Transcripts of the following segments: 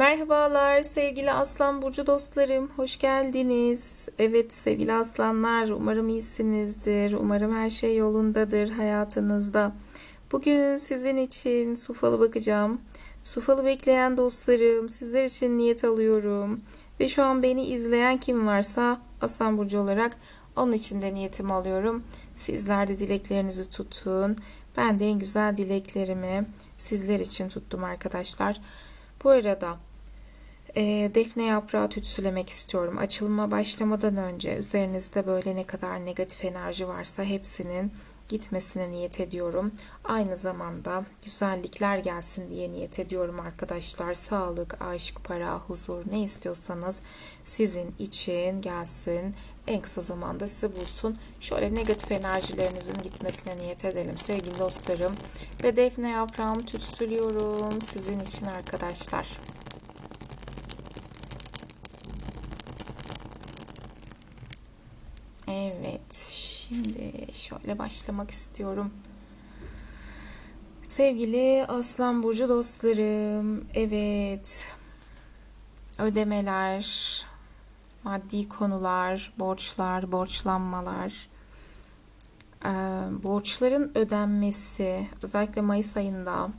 Merhabalar sevgili Aslan Burcu dostlarım, hoş geldiniz. Evet sevgili aslanlar, umarım iyisinizdir. Umarım her şey yolundadır hayatınızda. Bugün sizin için sufalı bakacağım. Sufalı bekleyen dostlarım, sizler için niyet alıyorum. Ve şu an beni izleyen kim varsa Aslan Burcu olarak onun için de niyetimi alıyorum. Sizler de dileklerinizi tutun. Ben de en güzel dileklerimi sizler için tuttum arkadaşlar. Bu arada e, defne yaprağı tütsülemek istiyorum. Açılıma başlamadan önce üzerinizde böyle ne kadar negatif enerji varsa hepsinin gitmesine niyet ediyorum. Aynı zamanda güzellikler gelsin diye niyet ediyorum arkadaşlar. Sağlık, aşk, para, huzur ne istiyorsanız sizin için gelsin. En kısa zamanda sizi bulsun. Şöyle negatif enerjilerinizin gitmesine niyet edelim sevgili dostlarım. Ve defne yaprağımı tütsülüyorum sizin için arkadaşlar. Evet, şimdi şöyle başlamak istiyorum. Sevgili Aslan Burcu dostlarım, evet, ödemeler, maddi konular, borçlar, borçlanmalar, borçların ödenmesi, özellikle Mayıs ayında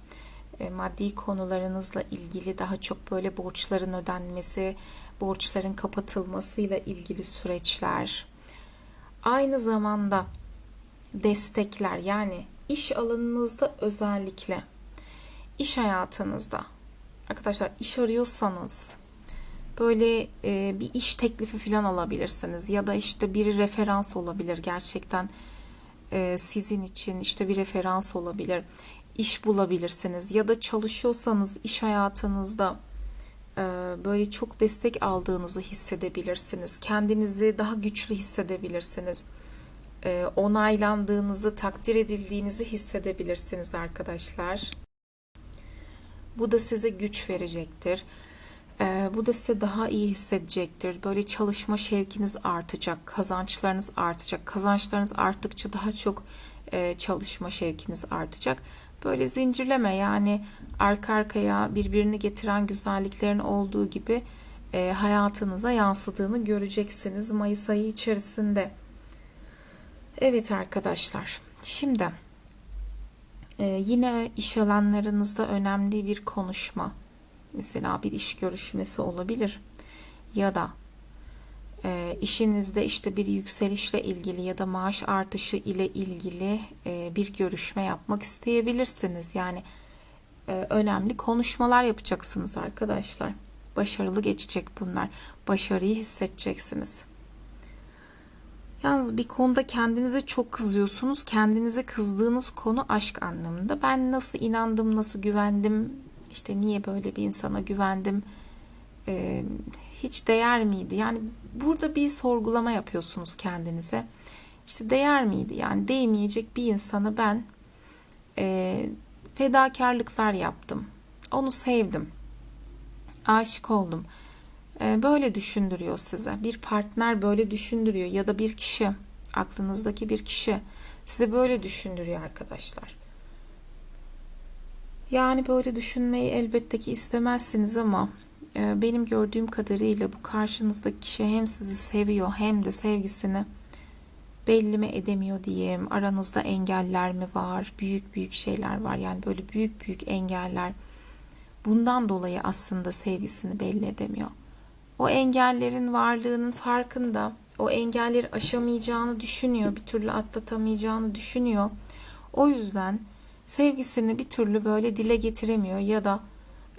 maddi konularınızla ilgili daha çok böyle borçların ödenmesi, borçların kapatılmasıyla ilgili süreçler, aynı zamanda destekler. Yani iş alanınızda özellikle iş hayatınızda. Arkadaşlar iş arıyorsanız böyle e, bir iş teklifi falan alabilirsiniz ya da işte biri referans olabilir gerçekten e, sizin için işte bir referans olabilir iş bulabilirsiniz ya da çalışıyorsanız iş hayatınızda böyle çok destek aldığınızı hissedebilirsiniz kendinizi daha güçlü hissedebilirsiniz e, onaylandığınızı takdir edildiğinizi hissedebilirsiniz arkadaşlar bu da size güç verecektir ee, bu da size daha iyi hissedecektir. Böyle çalışma şevkiniz artacak, kazançlarınız artacak. Kazançlarınız arttıkça daha çok e, çalışma şevkiniz artacak. Böyle zincirleme yani arka arkaya birbirini getiren güzelliklerin olduğu gibi e, hayatınıza yansıdığını göreceksiniz Mayıs ayı içerisinde. Evet arkadaşlar. Şimdi e, yine iş alanlarınızda önemli bir konuşma Mesela bir iş görüşmesi olabilir. Ya da e, işinizde işte bir yükselişle ilgili ya da maaş artışı ile ilgili e, bir görüşme yapmak isteyebilirsiniz. Yani e, önemli konuşmalar yapacaksınız arkadaşlar. Başarılı geçecek bunlar. Başarıyı hissedeceksiniz. Yalnız bir konuda kendinize çok kızıyorsunuz. Kendinize kızdığınız konu aşk anlamında. Ben nasıl inandım, nasıl güvendim işte niye böyle bir insana güvendim? Ee, hiç değer miydi? Yani burada bir sorgulama yapıyorsunuz kendinize. İşte değer miydi? Yani değmeyecek bir insana ben e, fedakarlıklar yaptım. Onu sevdim. Aşık oldum. E, böyle düşündürüyor size. Bir partner böyle düşündürüyor ya da bir kişi, aklınızdaki bir kişi size böyle düşündürüyor arkadaşlar. Yani böyle düşünmeyi elbette ki istemezsiniz ama benim gördüğüm kadarıyla bu karşınızdaki kişi hem sizi seviyor hem de sevgisini belli mi edemiyor diyeyim. Aranızda engeller mi var? Büyük büyük şeyler var. Yani böyle büyük büyük engeller. Bundan dolayı aslında sevgisini belli edemiyor. O engellerin varlığının farkında. O engelleri aşamayacağını düşünüyor. Bir türlü atlatamayacağını düşünüyor. O yüzden sevgisini bir türlü böyle dile getiremiyor ya da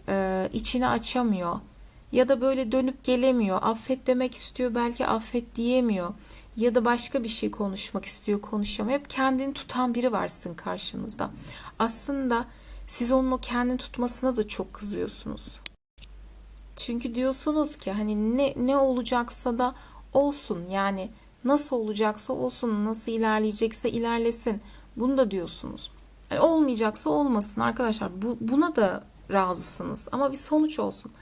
e, içini açamıyor ya da böyle dönüp gelemiyor. Affet demek istiyor belki affet diyemiyor ya da başka bir şey konuşmak istiyor konuşamıyor. Hep kendini tutan biri var sizin karşınızda. Aslında siz onun o kendini tutmasına da çok kızıyorsunuz. Çünkü diyorsunuz ki hani ne ne olacaksa da olsun yani nasıl olacaksa olsun nasıl ilerleyecekse ilerlesin bunu da diyorsunuz. Yani olmayacaksa olmasın arkadaşlar. Bu, buna da razısınız. Ama bir sonuç olsun.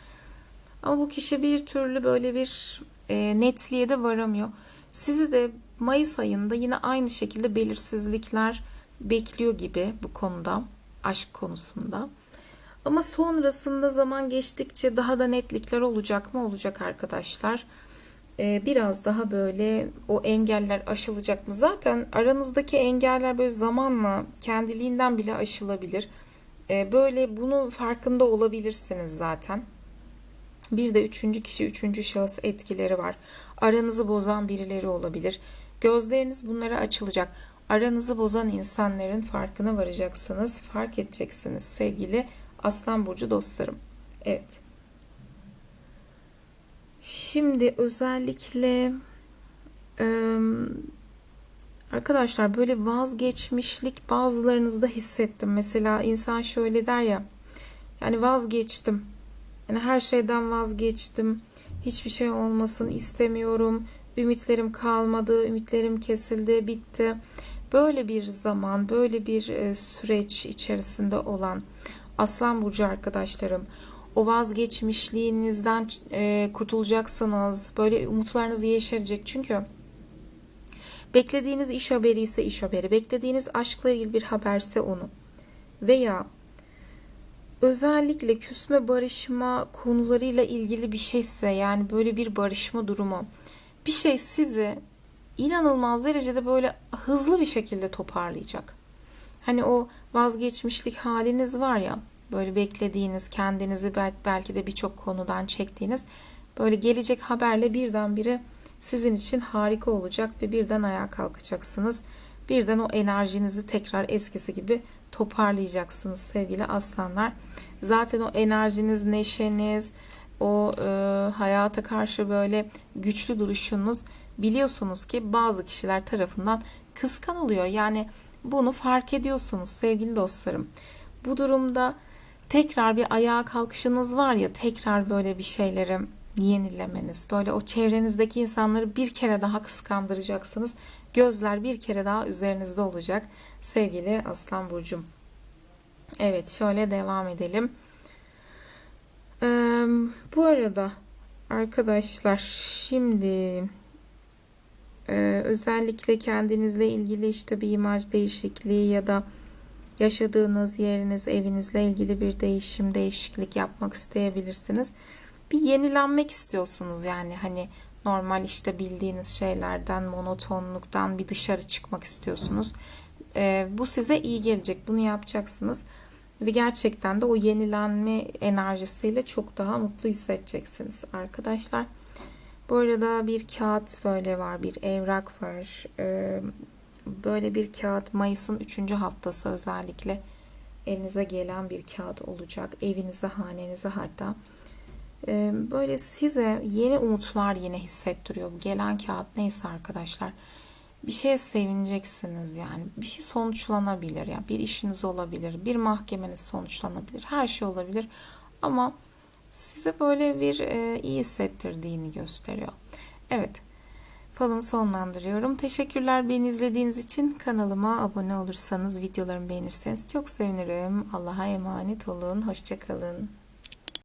Ama bu kişi bir türlü böyle bir e, netliğe de varamıyor. Sizi de Mayıs ayında yine aynı şekilde belirsizlikler bekliyor gibi bu konuda, aşk konusunda. Ama sonrasında zaman geçtikçe daha da netlikler olacak mı? Olacak arkadaşlar. Ee, biraz daha böyle o engeller aşılacak mı? Zaten aranızdaki engeller böyle zamanla kendiliğinden bile aşılabilir. Ee, böyle bunun farkında olabilirsiniz zaten. Bir de üçüncü kişi, üçüncü şahıs etkileri var. Aranızı bozan birileri olabilir. Gözleriniz bunlara açılacak. Aranızı bozan insanların farkına varacaksınız. Fark edeceksiniz sevgili Aslan Burcu dostlarım. Evet. Şimdi özellikle arkadaşlar böyle vazgeçmişlik bazılarınızda hissettim. Mesela insan şöyle der ya yani vazgeçtim. Yani her şeyden vazgeçtim. Hiçbir şey olmasın istemiyorum. Ümitlerim kalmadı, ümitlerim kesildi, bitti. Böyle bir zaman, böyle bir süreç içerisinde olan Aslan Burcu arkadaşlarım, o vazgeçmişliğinizden e, kurtulacaksınız. Böyle umutlarınız yeşerecek. Çünkü beklediğiniz iş haberi ise iş haberi, beklediğiniz aşkla ilgili bir haberse onu veya özellikle küsme barışma konularıyla ilgili bir şeyse yani böyle bir barışma durumu bir şey sizi inanılmaz derecede böyle hızlı bir şekilde toparlayacak. Hani o vazgeçmişlik haliniz var ya böyle beklediğiniz kendinizi belki de birçok konudan çektiğiniz böyle gelecek haberle birdenbire sizin için harika olacak ve birden ayağa kalkacaksınız. Birden o enerjinizi tekrar eskisi gibi toparlayacaksınız sevgili aslanlar. Zaten o enerjiniz, neşeniz, o e, hayata karşı böyle güçlü duruşunuz biliyorsunuz ki bazı kişiler tarafından kıskanılıyor. Yani bunu fark ediyorsunuz sevgili dostlarım. Bu durumda tekrar bir ayağa kalkışınız var ya tekrar böyle bir şeyleri yenilemeniz. Böyle o çevrenizdeki insanları bir kere daha kıskandıracaksınız. Gözler bir kere daha üzerinizde olacak sevgili Aslan Burcum. Evet şöyle devam edelim. Ee, bu arada arkadaşlar şimdi e, özellikle kendinizle ilgili işte bir imaj değişikliği ya da yaşadığınız yeriniz, evinizle ilgili bir değişim, değişiklik yapmak isteyebilirsiniz. Bir yenilenmek istiyorsunuz yani hani normal işte bildiğiniz şeylerden, monotonluktan bir dışarı çıkmak istiyorsunuz. Ee, bu size iyi gelecek. Bunu yapacaksınız. Ve gerçekten de o yenilenme enerjisiyle çok daha mutlu hissedeceksiniz arkadaşlar. Bu arada bir kağıt böyle var, bir evrak var. Ee, böyle bir kağıt Mayıs'ın 3. haftası özellikle elinize gelen bir kağıt olacak. Evinize, hanenize hatta. Ee, böyle size yeni umutlar yine hissettiriyor. Gelen kağıt neyse arkadaşlar. Bir şeye sevineceksiniz yani. Bir şey sonuçlanabilir. Yani bir işiniz olabilir. Bir mahkemeniz sonuçlanabilir. Her şey olabilir. Ama size böyle bir e, iyi hissettirdiğini gösteriyor. Evet. Falımı sonlandırıyorum. Teşekkürler beni izlediğiniz için. Kanalıma abone olursanız, videolarımı beğenirseniz çok sevinirim. Allah'a emanet olun. Hoşçakalın.